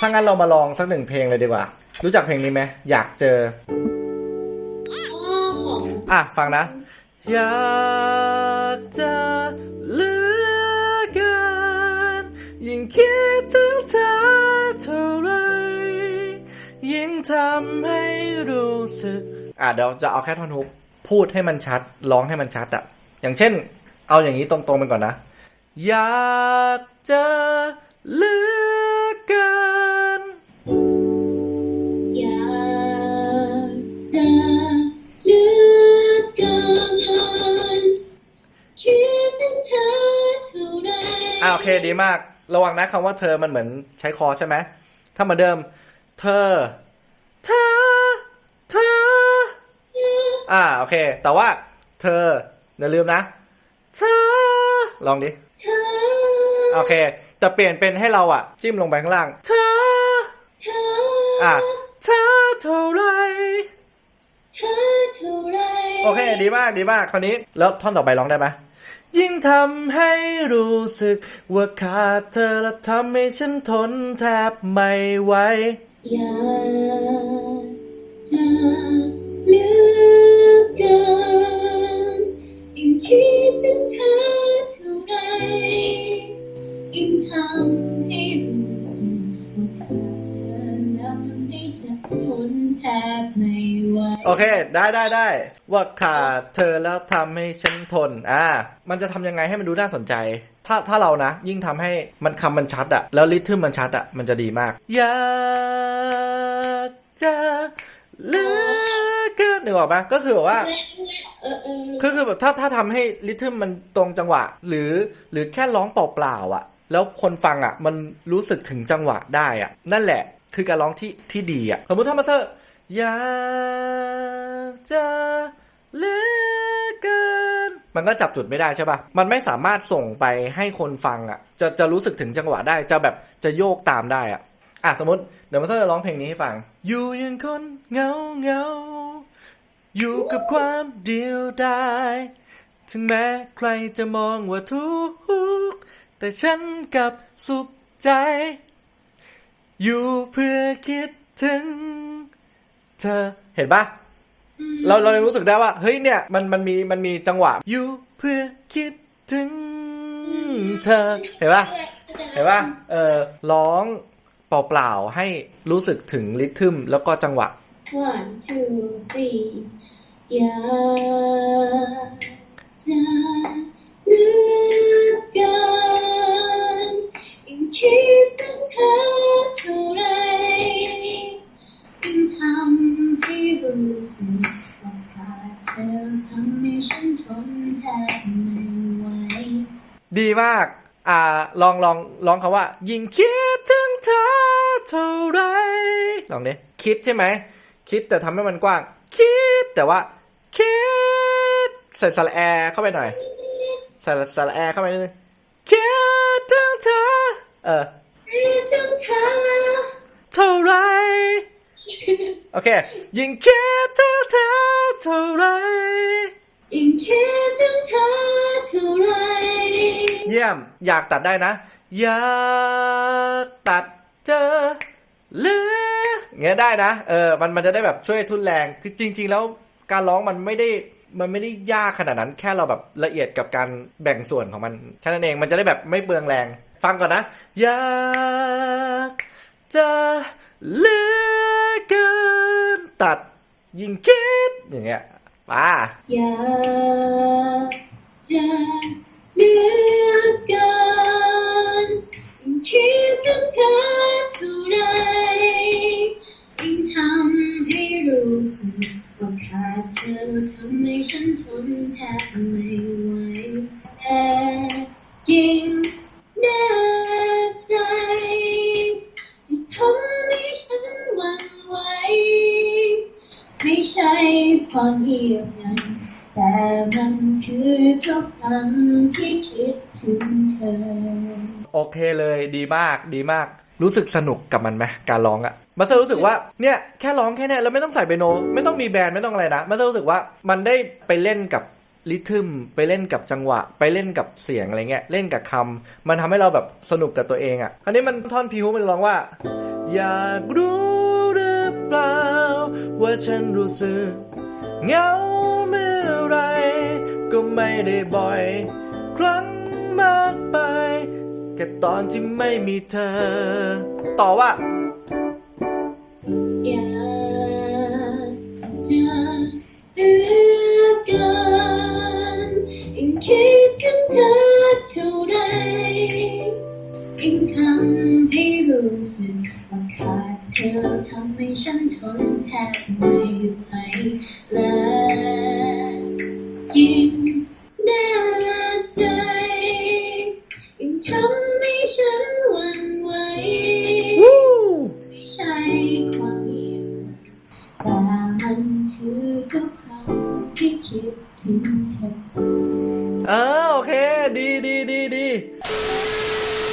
ถ้างั้นเรามาลองสักหนึ่งเพลงเลยดีกว่า รู้จักเพลงนี้ไหมอยากเจออ๋อของอะ ฟังนะ อยากจะเหลือเกินยิ่งคิดถึงเธอเท่าไรยิ่งทำให้รู้สึก อะเดี๋ยวจะเอาแค่ท่อนฮุกพูดให้มันชัด ร้องให้มันชัดอะอย่างเช่น เอาอย่างนี้ตรงๆไปก่อนนะ อยากจะเหลือเกิน อ่าโอเคดีมาก ระวังนะคำว่าเธอมันเหมือนใช้คอใช่ไหม ถ้าเหมือนเดิม เธอ เธอ เธอ อ่าโอเค แต่ว่า เธออย่าลืมนะ เธอ ลองดิ เธอ โอเค แต่เปลี่ยนเป็นให้เราอะจิ้มลงไปข้างล่าง เธอ เธอ อะเธอเท่าไรเธอเท่าไรโอเค ดีมาก ดีมาก คราวนี้ แล้วท่อนต่อไปร้องได้ไหม ยิ่งทำให้รู้สึก ว่าขาดเธอและทำให้ฉันทนแทบไม่ไหวอ โอเค ได้ได้ได้ว่าขาดเธอแล้วทำให้ฉันทน อ่า มันจะทำยังไงให้มันดูน่าสนใจ ถ้าถ้าเรานะ ยิ่งทำให้มันคำมันชัดอะแล้วริทึมมันชัดอะมันจะดีมาก อยากจะเหลือเกินนึกออกปะก็คือแบบว่าเออเออคือคือแบบถ้าถ้าทำให้ริทึมมันตรงจังหวะ หรือหรือแค่ร้องเปล่าๆอะ แล้วคนฟังอะ มันรู้สึกถึงจังหวะได้อะ นั่นแหละ คือการร้องที่ที่ดีอะ สมมติถ้ามาเธอ อยากจะเหลือเกินมันก็จับจุดไม่ได้ใช่ปะมันไม่สามารถส่งไปให้คนฟังอะ จะจะรู้สึกถึงจังหวะได้ จะแบบจะโยกตามได้อะ อะสมมติเดี๋ยวมาเธอจะร้องเพลงนี้ให้ฟัง อยู่อยังคนเหงาเหงา อยู่กับความเดียวดายถึงแม้ใครจะมองว่าทุกข์แต่ฉันกลับสุขใจ อยู่เพื่อคิดถึง เธอเห็นปะเราเราเลยรู้สึกได้ว่า เฮ้ยเนี่ยมันมันมีมันมีจังหวะอยู่เพื่อคิดถึงเธอเห็นปะเห็นปะเออร้องเปล่าๆให้รู้สึกถึงริทึมแล้วก็จังหวะ One, two, three อยากจะเหลือเกิน ดีมาก อ่า ลองลองลองคำว่า ยิ่งคิดถึงเธอเท่าไรลองดิคิดใช่ไหม คิดแต่ทำให้มันกว้าง คิดแต่ว่า คิด ใส่สระแอเข้าไปหน่อย ใส่สระแอเข้าไปนิดนึงคิดถึงเธอ เออคิดถึงเธอเท่าไรโอเค ยิ่งคิดถึงเธอเท่าไร ยิ่งคิดถึงเธอเท่าไรเยี่ยม อยากตัดได้นะ อยากตัดเจอเหลือเงี้ยได้นะ เออ มันมันจะได้แบบช่วยทุนแรง คือจริง ๆ แล้วการร้องมันไม่ได้มันไม่ได้ยากขนาดนั้น แค่เราแบบละเอียดกับการแบ่งส่วนของมันแค่นั้นเอง มันจะได้แบบไม่เปลืองแรง ฟังก่อนนะ อยากจะเหลือเกินตัดยิ่งคิดอย่างเงี้ย มาอยากจะเลือกกันยิ่งคิดถึงเธอเท่าไรยิ่งทำให้รู้สึกว่าขาดเธอทำให้ฉันทนแทบไม่ ความเงียบงันแต่มันคือทุกครั้งที่คิดถึงเธอ โอเคเลยดีมากดีมาก รู้สึกสนุกกับมันไหมการร้องอะมาเซอร์รู้สึกว่าเนี่ยแค่ร้องแค่เนี้ยแล้วไม่ต้องใส่เปโน ไม่ต้องมีแบนด์ไม่ต้องอะไรนะมาเซอร์รู้สึกว่ามันได้ไปเล่นกับริทึมไปเล่นกับจังหวะ ไปเล่นกับเสียงอะไรเงี้ยเล่นกับคำมันทำให้เราแบบสนุกกับตัวเองอะคราวนี้มันท่อนพิวมันร้องว่า อยากรู้หรือเปล่า ว่าฉันรู้สึก เหงาเมื่อไร ก็ไม่ได้บ่อย ครั้งมากไปแค่ตอนที่ไม่มีเธอ ต่อว่าอยากจะเหลือเกินยิ่งคิดถึงเธอเท่าไรยิ่งทำให้รู้สึกว่าขาดเธอทำให้ฉันทนแทบไม่ You.